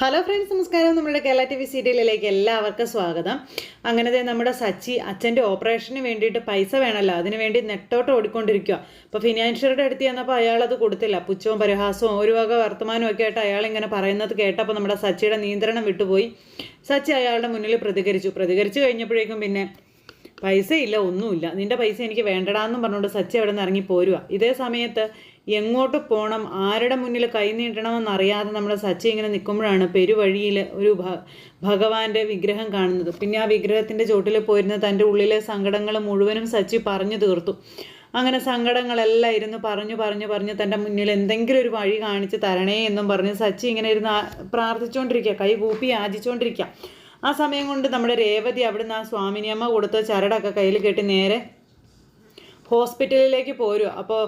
Hello friends നമസ്കാരം. നമ്മുടെ Kerala T V സീരിയലിലേക്ക് എല്ലാവർക്കും സ്വാഗതം. അങ്ങനത്തെ നമ്മുടെ സച്ചി അച്ഛന്റെ ഓപ്പറേഷന് വേണ്ടിയിട്ട് പൈസ വേണമല്ലോ. അതിന് വേണ്ടി നെട്ടോട്ട് ഓടിക്കൊണ്ടിരിക്കുക അപ്പോൾ ഫിനാൻഷ്യറുടെ അടുത്ത് ചെന്നപ്പോൾ അയാൾ അത് കൊടുത്തില്ല. പുച്ഛവും പരിഹാസവും ഒരു വക വർത്തമാനവും ഒക്കെ ആയിട്ട് അയാൾ ഇങ്ങനെ പറയുന്നത് കേട്ടപ്പോൾ നമ്മുടെ സച്ചിയുടെ നിയന്ത്രണം വിട്ടുപോയി. സച്ചി അയാളുടെ മുന്നിൽ പ്രതികരിച്ചു. പ്രതികരിച്ചു കഴിഞ്ഞപ്പോഴേക്കും പിന്നെ പൈസ ഇല്ല ഒന്നുമില്ല. നിന്റെ പൈസ എനിക്ക് വേണ്ടടാന്നും പറഞ്ഞുകൊണ്ട് സച്ചി അവിടെ നിന്ന് ഇറങ്ങി പോരുക ഇതേ സമയത്ത് എങ്ങോട്ട് പോകണം ആരുടെ മുന്നിൽ കൈനീട്ടണമെന്നറിയാതെ നമ്മുടെ സച്ചി ഇങ്ങനെ നിൽക്കുമ്പോഴാണ് പെരുവഴിയിൽ ഒരു ഭഗവാന്റെ വിഗ്രഹം കാണുന്നത്. പിന്നെ ആ വിഗ്രഹത്തിന്റെ ചോട്ടിൽ പോയിരുന്ന തന്റെ ഉള്ളിലെ സങ്കടങ്ങൾ മുഴുവനും സച്ചി പറഞ്ഞു തീർത്തു. അങ്ങനെ സങ്കടങ്ങളെല്ലാം ഇരുന്ന് പറഞ്ഞു പറഞ്ഞു പറഞ്ഞ് തന്റെ മുന്നിൽ എന്തെങ്കിലും ഒരു വഴി കാണിച്ച് തരണേ എന്നും പറഞ്ഞ് സച്ചി ഇങ്ങനെ ഇരുന്ന് പ്രാർത്ഥിച്ചുകൊണ്ടിരിക്കുക കൈ കൂപ്പി യാചിച്ചുകൊണ്ടിരിക്കുക. ആ സമയം കൊണ്ട് നമ്മുടെ രേവതി അവിടുന്ന് ആ സ്വാമിനിയമ്മ കൊടുത്ത ചരടൊക്കെ കയ്യിൽ കെട്ടി നേരെ ഹോസ്പിറ്റലിലേക്ക് പോരൂ. അപ്പോൾ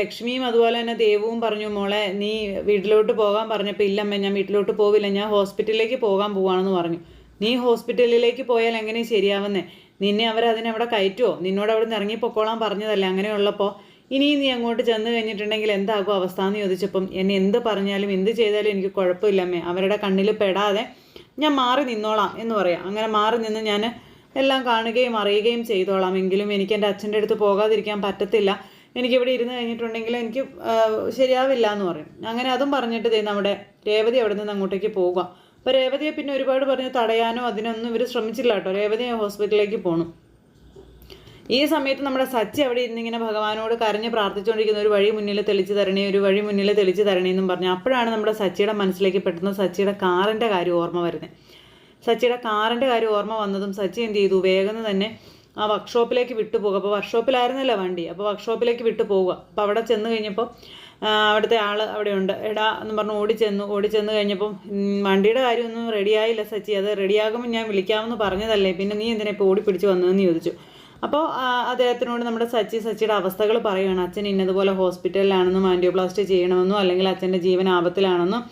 ലക്ഷ്മിയും അതുപോലെ തന്നെ ദേവവും പറഞ്ഞു മോളെ നീ വീട്ടിലോട്ട് പോകാൻ പറഞ്ഞപ്പോൾ ഇല്ലമ്മ ഞാൻ വീട്ടിലോട്ട് പോവില്ല ഞാൻ ഹോസ്പിറ്റലിലേക്ക് പോകാൻ പോവാണെന്ന് പറഞ്ഞു. നീ ഹോസ്പിറ്റലിലേക്ക് പോയാൽ എങ്ങനെ ശരിയാവുന്നേ? നിന്നെ അവരതിനവിടെ കയറ്റുമോ നിന്നോട് അവിടെ നിന്ന് ഇറങ്ങിപ്പോക്കോളാൻ പറഞ്ഞതല്ലേ അങ്ങനെയുള്ളപ്പോൾ ഇനിയും നീ അങ്ങോട്ട് ചെന്ന് കഴിഞ്ഞിട്ടുണ്ടെങ്കിൽ എന്താകും അവസ്ഥ എന്ന് ചോദിച്ചപ്പം എന്നെ എന്ത് പറഞ്ഞാലും എന്ത് ചെയ്താലും എനിക്ക് കുഴപ്പമില്ലമ്മേ. അവരുടെ കണ്ണിൽ പെടാതെ ഞാൻ മാറി നിന്നോളാം എന്ന് പറയാം. അങ്ങനെ മാറി നിന്ന് ഞാൻ എല്ലാം കാണുകയും അറിയുകയും ചെയ്തോളാം. എങ്കിലും എനിക്ക് എന്റെ അച്ഛന്റെ അടുത്ത് പോകാതിരിക്കാൻ പറ്റത്തില്ല. എനിക്കിവിടെ ഇരുന്ന് കഴിഞ്ഞിട്ടുണ്ടെങ്കിൽ എനിക്ക് ശരിയാവില്ല എന്ന് പറയും. അങ്ങനെ അതും പറഞ്ഞിട്ട് ദേ നമ്മുടെ രേവതി അവിടെ നിന്ന് അങ്ങോട്ടേക്ക് പോകുക അപ്പോൾ രേവതിയെ പിന്നെ ഒരുപാട് പറഞ്ഞ് തടയാനോ അതിനൊന്നും ഇവർ ശ്രമിച്ചില്ല കേട്ടോ. രേവതി ഹോസ്പിറ്റലിലേക്ക് പോകണം ഈ സമയത്ത് നമ്മുടെ സച്ചി അവിടെ ഇരുന്നിങ്ങനെ ഭഗവാനോട് കരഞ്ഞ് പ്രാർത്ഥിച്ചുകൊണ്ടിരിക്കുന്ന ഒരു വഴി മുന്നിൽ തെളിച്ച് തരണേ ഒരു വഴി മുന്നിൽ തെളിച്ച് തരണേ എന്നും പറഞ്ഞു അപ്പോഴാണ് നമ്മുടെ സച്ചിയുടെ മനസ്സിലേക്ക് പെട്ടെന്ന് സച്ചിയുടെ കാറിന്റെ കാര്യം ഓർമ്മ വരുന്നത്. സച്ചിയുടെ കാറിന്റെ കാര്യം ഓർമ്മ വന്നതും സച്ചി എന്ത് ചെയ്തു? വേഗം തന്നെ ആ വർക്ക്ഷോപ്പിലേക്ക് വിട്ടു പോകുക അപ്പോൾ വർക്ക്ഷോപ്പിലായിരുന്നല്ലോ വണ്ടി. അപ്പോൾ വർക്ക്ഷോപ്പിലേക്ക് വിട്ടു പോവുക. അപ്പോൾ അവിടെ ചെന്ന് കഴിഞ്ഞപ്പോൾ അവിടുത്തെ ആൾ അവിടെ ഉണ്ട്. എടാ എന്ന് പറഞ്ഞ് ഓടി ഓടിച്ചെന്നു ഓടിച്ചെന്ന് കഴിഞ്ഞപ്പം ഉം, വണ്ടിയുടെ കാര്യമൊന്നും റെഡിയായില്ല സച്ചി. അത് റെഡിയാകുമ്പോൾ ഞാൻ വിളിക്കാമെന്ന് പറഞ്ഞതല്ലേ. പിന്നെ നീ എന്തിനാ ഇപ്പോൾ ഓടിപ്പിടിച്ച് വന്നതെന്ന് ചോദിച്ചു. അപ്പോൾ അദ്ദേഹത്തിനോട് നമ്മുടെ സച്ചി സച്ചിയുടെ അവസ്ഥകൾ പറയുകയാണ്. അച്ഛൻ ഇന്നതുപോലെ ഹോസ്പിറ്റലിലാണെന്നും ആന്റിയോപ്ലാസ്റ്റ് ചെയ്യണമെന്നും അല്ലെങ്കിൽ അച്ഛന്റെ ജീവൻ ആപത്തിലാണെന്നും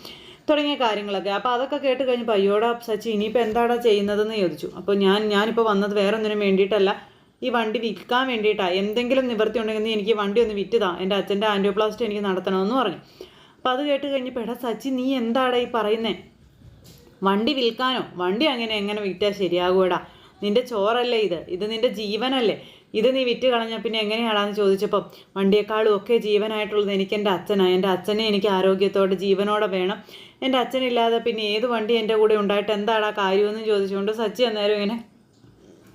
തുടങ്ങിയ കാര്യങ്ങളൊക്കെ. അപ്പോൾ അതൊക്കെ കേട്ട് കഴിഞ്ഞപ്പോൾ അയ്യോടാ സച്ചി ഇനിയിപ്പോൾ എന്താടാ ചെയ്യുന്നതെന്ന് ചോദിച്ചു. അപ്പോൾ ഞാൻ ഞാനിപ്പോൾ വന്നത് വേറെ ഒന്നിനും വേണ്ടിയിട്ടല്ല. ഈ വണ്ടി വിൽക്കാൻ വേണ്ടിയിട്ടാണ് എന്തെങ്കിലും നിവൃത്തി ഉണ്ടെങ്കിൽ എനിക്ക് വണ്ടി ഒന്ന് വിറ്റുതാ. എന്റെ അച്ഛന്റെ ആന്റിയോപ്ലാസ്റ്റ് എനിക്ക് നടത്തണമെന്ന് പറഞ്ഞു. അപ്പോൾ അത് കേട്ട് കഴിഞ്ഞപ്പോൾ എടാ സച്ചി നീ എന്താടാ ഈ പറയുന്നേ? വണ്ടി വിൽക്കാനോ? വണ്ടി അങ്ങനെ എങ്ങനെ വിറ്റാൽ ശരിയാകൂടാ നിന്റെ ചോറല്ലേ ഇത്? ഇത് നിന്റെ ജീവനല്ലേ? ഇത് നീ വിറ്റ് കളഞ്ഞാൽ പിന്നെ എങ്ങനെയാണെന്ന് ചോദിച്ചപ്പം വണ്ടിയേക്കാളും ഒക്കെ ജീവനായിട്ടുള്ളത് എനിക്ക് എന്റെ അച്ഛനാണ് എന്റെ അച്ഛനെ എനിക്ക് ആരോഗ്യത്തോടെ ജീവനോടെ വേണം. എന്റെ അച്ഛനില്ലാതെ പിന്നെ ഏത് വണ്ടി എന്റെ കൂടെ ഉണ്ടായിട്ട് എന്താടാ കാര്യമെന്ന് ചോദിച്ചുകൊണ്ട് സച്ചി അന്നേരം ഇങ്ങനെ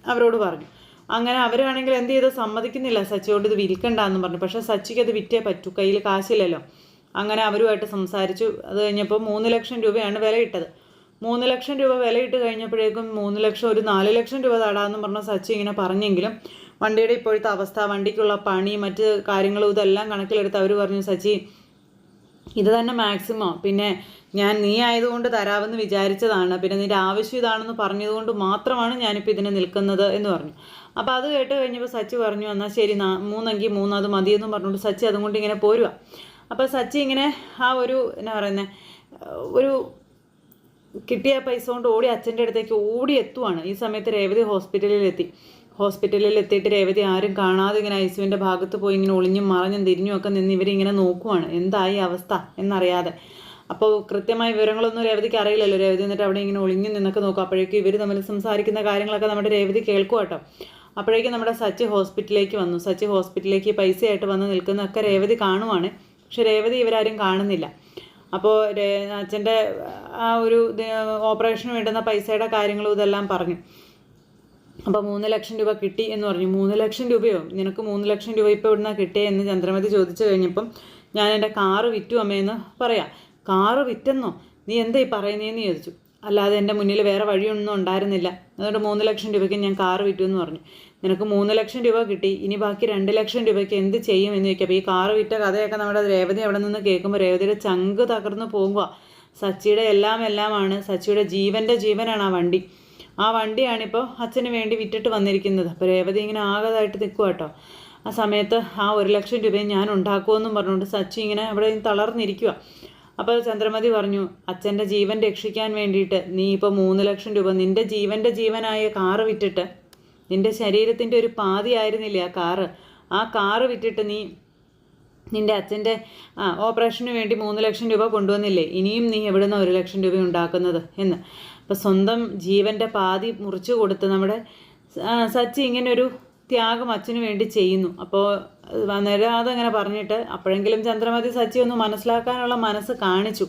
അവരോട് പറഞ്ഞു. അങ്ങനെ അവരാണെങ്കിൽ എന്ത് ചെയ്ത്? സമ്മതിക്കുന്നില്ല. സച്ചിയോട് ഇത് വിൽക്കണ്ടെന്ന് പറഞ്ഞു. പക്ഷേ സച്ചിക്ക് അത് വിറ്റേ പറ്റൂ. കയ്യിൽ കാശില്ലല്ലോ. അങ്ങനെ അവരുമായിട്ട് സംസാരിച്ചു. അത് കഴിഞ്ഞപ്പോൾ മൂന്ന് ലക്ഷം രൂപയാണ് വില വിലയിട്ടത്. മൂന്ന് ലക്ഷം രൂപ വിലയിട്ട് കഴിഞ്ഞപ്പോഴേക്കും മൂന്ന് ലക്ഷം ഒരു നാല് ലക്ഷം രൂപ തടാന്ന് പറഞ്ഞ സച്ചി ഇങ്ങനെ പറഞ്ഞെങ്കിലും വണ്ടിയുടെ ഇപ്പോഴത്തെ അവസ്ഥ വണ്ടിക്കുള്ള പണി മറ്റ് കാര്യങ്ങളും ഇതെല്ലാം കണക്കിലെടുത്ത് അവർ പറഞ്ഞു സച്ചി ഇത് തന്നെ മാക്സിമം. പിന്നെ ഞാൻ നീ ആയതുകൊണ്ട് തരാമെന്ന് വിചാരിച്ചതാണ്. പിന്നെ നിന്റെ ആവശ്യം ഇതാണെന്ന് പറഞ്ഞതുകൊണ്ട് മാത്രമാണ് ഞാനിപ്പോൾ ഇതിനെ നിൽക്കുന്നത് എന്ന് പറഞ്ഞു. അപ്പോൾ അത് കേട്ട് കഴിഞ്ഞപ്പോൾ സച്ചി പറഞ്ഞു എന്നാൽ ശരി മൂന്നെങ്കിൽ മൂന്ന് അത് മതിയെന്നും പറഞ്ഞുകൊണ്ട് സച്ചി അതുകൊണ്ട് ഇങ്ങനെ പോരുക അപ്പോൾ സച്ചി ഇങ്ങനെ ആ ഒരു എന്നാ പറയുന്നത് ഒരു കിട്ടിയ പൈസ കൊണ്ട് ഓടി അച്ഛന്റെ അടുത്തേക്ക് ഓടി എത്തുവാണ്. ഈ സമയത്ത് രേവതി ഹോസ്പിറ്റലിൽ എത്തി ഹോസ്പിറ്റലിൽ എത്തിയിട്ട് രേവതി ആരും കാണാതെ ഇങ്ങനെ ഐസുവിന്റെ ഭാഗത്ത് പോയി ഇങ്ങനെ ഒളിഞ്ഞും മറഞ്ഞും തിരിഞ്ഞും ഒക്കെ നിന്ന് ഇവരിങ്ങനെ നോക്കുവാണ്. എന്തായി അവസ്ഥ എന്നറിയാതെ. അപ്പോൾ കൃത്യമായ വിവരങ്ങളൊന്നും രേവതിക്ക് അറിയില്ലല്ലോ. രേവതി എന്നിട്ട് അവിടെ ഇങ്ങനെ ഒളിഞ്ഞു നിന്നൊക്കെ നോക്കും. അപ്പോഴേക്കും ഇവർ തമ്മിൽ സംസാരിക്കുന്ന കാര്യങ്ങളൊക്കെ നമ്മുടെ രേവതി കേൾക്കുക കേട്ടോ. അപ്പോഴേക്കും നമ്മുടെ സച്ചി ഹോസ്പിറ്റലിലേക്ക് വന്നു. സച്ചി ഹോസ്പിറ്റലിലേക്ക് പൈസയായിട്ട് വന്ന് നിൽക്കുന്നൊക്കെ രേവതി കാണുവാണ്. പക്ഷെ രേവതി ഇവരാരും കാണുന്നില്ല. അപ്പോൾ അച്ഛന്റെ ആ ഒരു ഓപ്പറേഷന് വേണ്ടുന്ന പൈസയുടെ കാര്യങ്ങളും ഇതെല്ലാം പറഞ്ഞു. അപ്പോൾ മൂന്ന് ലക്ഷം രൂപ കിട്ടി എന്ന് പറഞ്ഞു. മൂന്ന് ലക്ഷം രൂപയോ? നിനക്ക് മൂന്ന് ലക്ഷം രൂപ ഇപ്പോൾ ഇവിടുന്ന് കിട്ടിയേ എന്ന് ചന്ദ്രമതി ചോദിച്ചു കഴിഞ്ഞപ്പം ഞാൻ എന്റെ കാറ് വിറ്റു അമ്മയെന്ന് പറയാം. കാറ് വിറ്റെന്നോ? നീ എന്താ ഈ പറയുന്നതെന്ന് ചോദിച്ചു. അല്ലാതെ എന്റെ മുന്നിൽ വേറെ വഴിയൊന്നും ഉണ്ടായിരുന്നില്ല. അതുകൊണ്ട് മൂന്ന് ലക്ഷം രൂപയ്ക്ക് ഞാൻ കാറ് വിറ്റു എന്ന് പറഞ്ഞു. നിനക്ക് മൂന്ന് ലക്ഷം രൂപ കിട്ടി. ഇനി ബാക്കി രണ്ട് ലക്ഷം രൂപയ്ക്ക് എന്ത് ചെയ്യും എന്ന് ചോദിക്കും അപ്പോൾ ഈ കാറ് വിറ്റ കഥയൊക്കെ നമ്മുടെ രേവതി അവിടെ നിന്ന് കേൾക്കുമ്പോൾ രേവതിയുടെ ചങ്ക് തകർന്നു പോകുക സച്ചിയുടെ എല്ലാം എല്ലാമാണ്. സച്ചിയുടെ ജീവന്റെ ജീവനാണ് ആ വണ്ടി. ആ വണ്ടിയാണിപ്പോൾ അച്ഛന് വേണ്ടി വിറ്റിട്ട് വന്നിരിക്കുന്നത്. അപ്പോൾ രേവതി ഇങ്ങനെ ആകതായിട്ട് നിൽക്കുക കേട്ടോ ആ സമയത്ത് ആ ഒരു ലക്ഷം രൂപയും ഞാൻ ഉണ്ടാക്കുമെന്നും പറഞ്ഞുകൊണ്ട് സച്ചി ഇങ്ങനെ അവിടെ തളർന്നിരിക്കുക അപ്പോൾ ചന്ദ്രമതി പറഞ്ഞു അച്ഛന്റെ ജീവൻ രക്ഷിക്കാൻ വേണ്ടിയിട്ട് നീ ഇപ്പോൾ മൂന്ന് ലക്ഷം രൂപ നിന്റെ ജീവന്റെ ജീവനായ കാറ് വിറ്റിട്ട് നിന്റെ ശരീരത്തിന്റെ ഒരു പാതി ആയിരുന്നില്ല ആ കാറ് ആ കാറ് വിറ്റിട്ട് നീ നിന്റെ അച്ഛന്റെ ഓപ്പറേഷന് വേണ്ടി മൂന്ന് ലക്ഷം രൂപ കൊണ്ടുവന്നില്ലേ? ഇനിയും നീ എവിടെ നിന്ന് ഒരു ലക്ഷം രൂപ ഉണ്ടാക്കുന്നത്? എന്ന്. അപ്പോൾ സ്വന്തം ജീവന്റെ പാതി മുറിച്ചു കൊടുത്ത് നമ്മുടെ സച്ചി ഇങ്ങനൊരു ത്യാഗം അച്ഛന് വേണ്ടി ചെയ്യുന്നു. അപ്പോൾ നിരാതെ അങ്ങനെ പറഞ്ഞിട്ട് അപ്പോഴെങ്കിലും ചന്ദ്രമതി സച്ചി ഒന്ന് മനസ്സിലാക്കാനുള്ള മനസ്സ് കാണിച്ചു.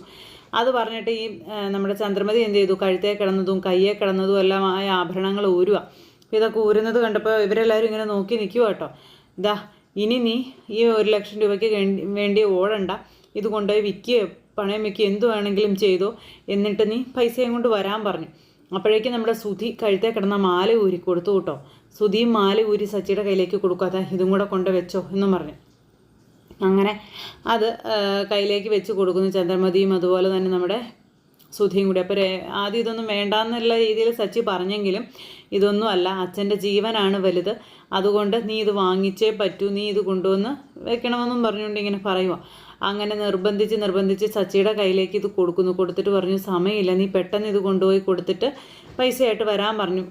അത് പറഞ്ഞിട്ട് ഈ നമ്മുടെ ചന്ദ്രമതി എന്ത് ചെയ്തു? കഴുത്തേ കിടന്നതും കയ്യെ കിടന്നതും എല്ലാം ആയ ആഭരണങ്ങൾ ഊരുക അപ്പോൾ ഇതൊക്കെ ഊരുന്നത് കണ്ടപ്പോൾ ഇവരെല്ലാവരും ഇങ്ങനെ നോക്കി നിൽക്കുക കേട്ടോ. ഇതാ ഇനി നീ ഈ ഒരു ലക്ഷം രൂപയ്ക്ക് വേണ്ടി- ഓടണ്ട. ഇത് കൊണ്ടുപോയി വിൽക്കുകയോ പണയം വെക്കുകയോ എന്ത് വേണമെങ്കിലും ചെയ്തോ. എന്നിട്ട് നീ പൈസയും കൊണ്ട് വരാൻ പറഞ്ഞു. അപ്പോഴേക്കും നമ്മുടെ സുധി കഴുത്തേ കിടന്ന മാല ഊരി കൊടുത്തു കേട്ടോ. സുധിയും മാല ഊരി സച്ചിയുടെ കയ്യിലേക്ക് കൊടുക്കാതെ ഇതും കൂടെ കൊണ്ട് വെച്ചോ എന്നും പറഞ്ഞു. അങ്ങനെ അത് കയ്യിലേക്ക് വെച്ച് കൊടുക്കുന്നു ചന്ദ്രമതിയും അതുപോലെ തന്നെ നമ്മുടെ സുധിയും കൂടി. അപ്പോൾ ആദ്യം ഇതൊന്നും വേണ്ടാന്നുള്ള രീതിയിൽ സച്ചി പറഞ്ഞെങ്കിലും ഇതൊന്നും അല്ല അച്ഛന്റെ ജീവനാണ് വലുത്. അതുകൊണ്ട് നീ ഇത് വാങ്ങിച്ചേ പറ്റൂ നീ ഇത് കൊണ്ടുവന്ന് വെക്കണമെന്നും പറഞ്ഞുകൊണ്ട് ഇങ്ങനെ പറയുക അങ്ങനെ നിർബന്ധിച്ച് നിർബന്ധിച്ച് സച്ചിയുടെ കയ്യിലേക്ക് ഇത് കൊടുക്കുന്നു. കൊടുത്തിട്ട് പറഞ്ഞു സമയമില്ല നീ പെട്ടെന്ന് ഇത് കൊണ്ടുപോയി കൊടുത്തിട്ട് പൈസയായിട്ട് വരാൻ പറഞ്ഞു.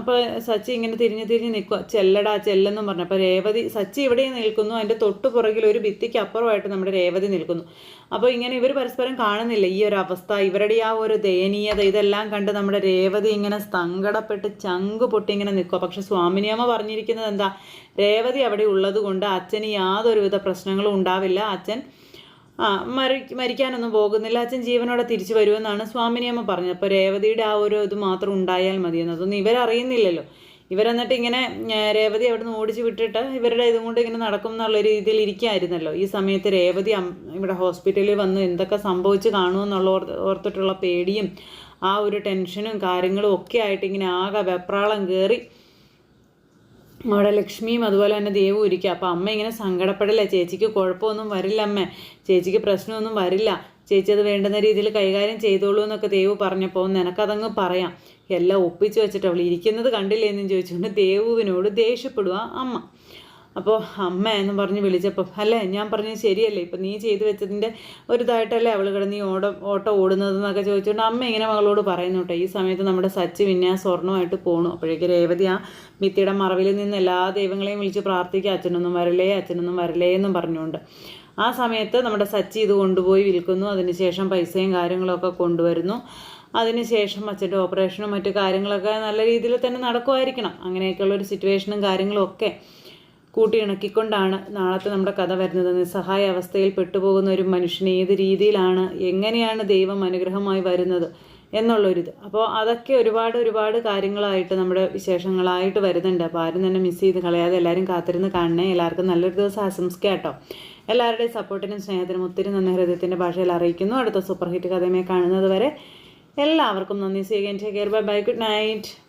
അപ്പോൾ സച്ചി ഇങ്ങനെ തിരിഞ്ഞ് തിരിഞ്ഞ് നിൽക്കുക ചെല്ലടാ ചെല്ലെന്നും പറഞ്ഞു. അപ്പോൾ രേവതി സച്ചി ഇവിടെ നിൽക്കുന്നു. അതിന്റെ തൊട്ട് പുറകിൽ ഒരു ഭിത്തിക്ക് അപ്പുറമായിട്ട് നമ്മുടെ രേവതി നിൽക്കുന്നു. അപ്പോൾ ഇങ്ങനെ ഇവർ പരസ്പരം കാണുന്നില്ല. ഈ ഒരു അവസ്ഥ ഇവരുടെ ആ ഒരു ദയനീയത ഇതെല്ലാം കണ്ട് നമ്മുടെ രേവതി ഇങ്ങനെ സങ്കടപ്പെട്ട് ചങ്ക് പൊട്ടി ഇങ്ങനെ നിൽക്കുക പക്ഷെ സ്വാമിനിയമ്മ പറഞ്ഞിരിക്കുന്നത് എന്താ? രേവതി അവിടെ ഉള്ളത് കൊണ്ട് അച്ഛന് യാതൊരുവിധ പ്രശ്നങ്ങളും ഉണ്ടാവില്ല. അച്ഛൻ ആ മരി മരിക്കാനൊന്നും പോകുന്നില്ല. അച്ഛൻ ജീവനോടെ തിരിച്ചു വരുമെന്നാണ് സ്വാമിനിയമ്മ പറഞ്ഞത്. അപ്പോൾ രേവതിയുടെ ആ ഒരു ഇത് മാത്രം ഉണ്ടായാൽ മതിയെന്ന് അതൊന്നും ഇവരറിയുന്നില്ലല്ലോ. ഇവരെന്നിട്ട് ഇങ്ങനെ രേവതി അവിടെ നിന്ന് ഓടിച്ച് വിട്ടിട്ട് ഇവരുടെ ഇതും കൊണ്ട് ഇങ്ങനെ നടക്കും എന്നുള്ള രീതിയിൽ ഇരിക്കുകയായിരുന്നല്ലോ ഈ സമയത്ത് രേവതി ഇവിടെ ഹോസ്പിറ്റലിൽ വന്ന് എന്തൊക്കെ സംഭവിച്ച് കാണുമെന്നുള്ള ഓർത്ത് ഓർത്തിട്ടുള്ള പേടിയും ആ ഒരു ടെൻഷനും കാര്യങ്ങളും ഒക്കെ ആയിട്ട് ഇങ്ങനെ ആകെ വെപ്രാളം കയറി അവിടെ ലക്ഷ്മിയും അതുപോലെ തന്നെ ദേവും ഇരിക്കുക അപ്പോൾ അമ്മ ഇങ്ങനെ സങ്കടപ്പെടില്ല? ചേച്ചിക്ക് കുഴപ്പമൊന്നും വരില്ല അമ്മ. ചേച്ചിക്ക് പ്രശ്നമൊന്നും വരില്ല. ചേച്ചി അത് വേണ്ടുന്ന രീതിയിൽ കൈകാര്യം ചെയ്തോളൂ എന്നൊക്കെ ദേവ് പറഞ്ഞപ്പോൾ നിനക്കതങ്ങ് പറയാം. എല്ലാം ഒപ്പിച്ച് വെച്ചിട്ട് അവൾ ഇരിക്കുന്നത് കണ്ടില്ലേ എന്നും ചോദിച്ചുകൊണ്ട് ദേവുവിനോട് ദേഷ്യപ്പെടുക അമ്മ. അപ്പോൾ അമ്മ എന്ന് പറഞ്ഞ് വിളിച്ചപ്പോൾ അല്ലേ ഞാൻ പറഞ്ഞത് ശരിയല്ലേ? ഇപ്പം നീ ചെയ്തു വെച്ചതിന്റെ ഒരു ഇതായിട്ടല്ലേ അവൾ കിടന്ന് നീ ഓടം ഓട്ടം ഓടുന്നതെന്നൊക്കെ ചോദിച്ചുകൊണ്ട് അമ്മ ഇങ്ങനെ മകളോട് പറയുന്നു കേട്ടോ ഈ സമയത്ത് നമ്മുടെ സച്ച് പിന്നെ സ്വർണമായിട്ട് പോണു. അപ്പോഴേക്ക് രേവതി ആ ഭിത്തിയുടെ മറവിൽ നിന്ന് എല്ലാ ദൈവങ്ങളെയും വിളിച്ച് പ്രാർത്ഥിക്കുക അച്ഛനൊന്നും വരലേ അച്ഛനൊന്നും വരലേ എന്നും പറഞ്ഞുകൊണ്ട് ആ സമയത്ത് നമ്മുടെ സച്ചി ഇത് കൊണ്ടുപോയി വിൽക്കുന്നു. അതിനുശേഷം പൈസയും കാര്യങ്ങളൊക്കെ കൊണ്ടുവരുന്നു. അതിനുശേഷം അച്ഛന്റെ ഓപ്പറേഷനും മറ്റു കാര്യങ്ങളൊക്കെ നല്ല രീതിയിൽ തന്നെ നടക്കുമായിരിക്കണം. അങ്ങനെയൊക്കെയുള്ള ഒരു സിറ്റുവേഷനും കാര്യങ്ങളും ഒക്കെ. കൂട്ടിയിണക്കിക്കൊണ്ടാണ് നാളത്തെ നമ്മുടെ കഥ വരുന്നത്. നിസ്സഹായ അവസ്ഥയിൽ പെട്ടുപോകുന്ന ഒരു മനുഷ്യന് ഏത് രീതിയിലാണ് എങ്ങനെയാണ് ദൈവം അനുഗ്രഹമായി വരുന്നത് എന്നുള്ളൊരിത്. അപ്പോൾ അതൊക്കെ ഒരുപാട് ഒരുപാട് കാര്യങ്ങളായിട്ട് നമ്മുടെ വിശേഷങ്ങളായിട്ട് വരുന്നുണ്ട്. അപ്പോൾ ആരും തന്നെ മിസ് ചെയ്ത് കളയാതെ എല്ലാവരും കാത്തിരുന്ന് കാണണേ. എല്ലാവർക്കും നല്ലൊരു ദിവസം ആശംസിക്കാം കേട്ടോ. എല്ലാവരുടെയും സപ്പോർട്ടിനും സ്നേഹത്തിനും ഒത്തിരി നന്ദി. ഹൃദയത്തിന്റെ ഭാഷയിൽ അറിയിക്കുന്നു. അടുത്ത സൂപ്പർ ഹിറ്റ് കഥയുമായി കാണുന്നത് വരെ എല്ലാവർക്കും നന്ദി. സ്വീകരിച്ച care bye bye good night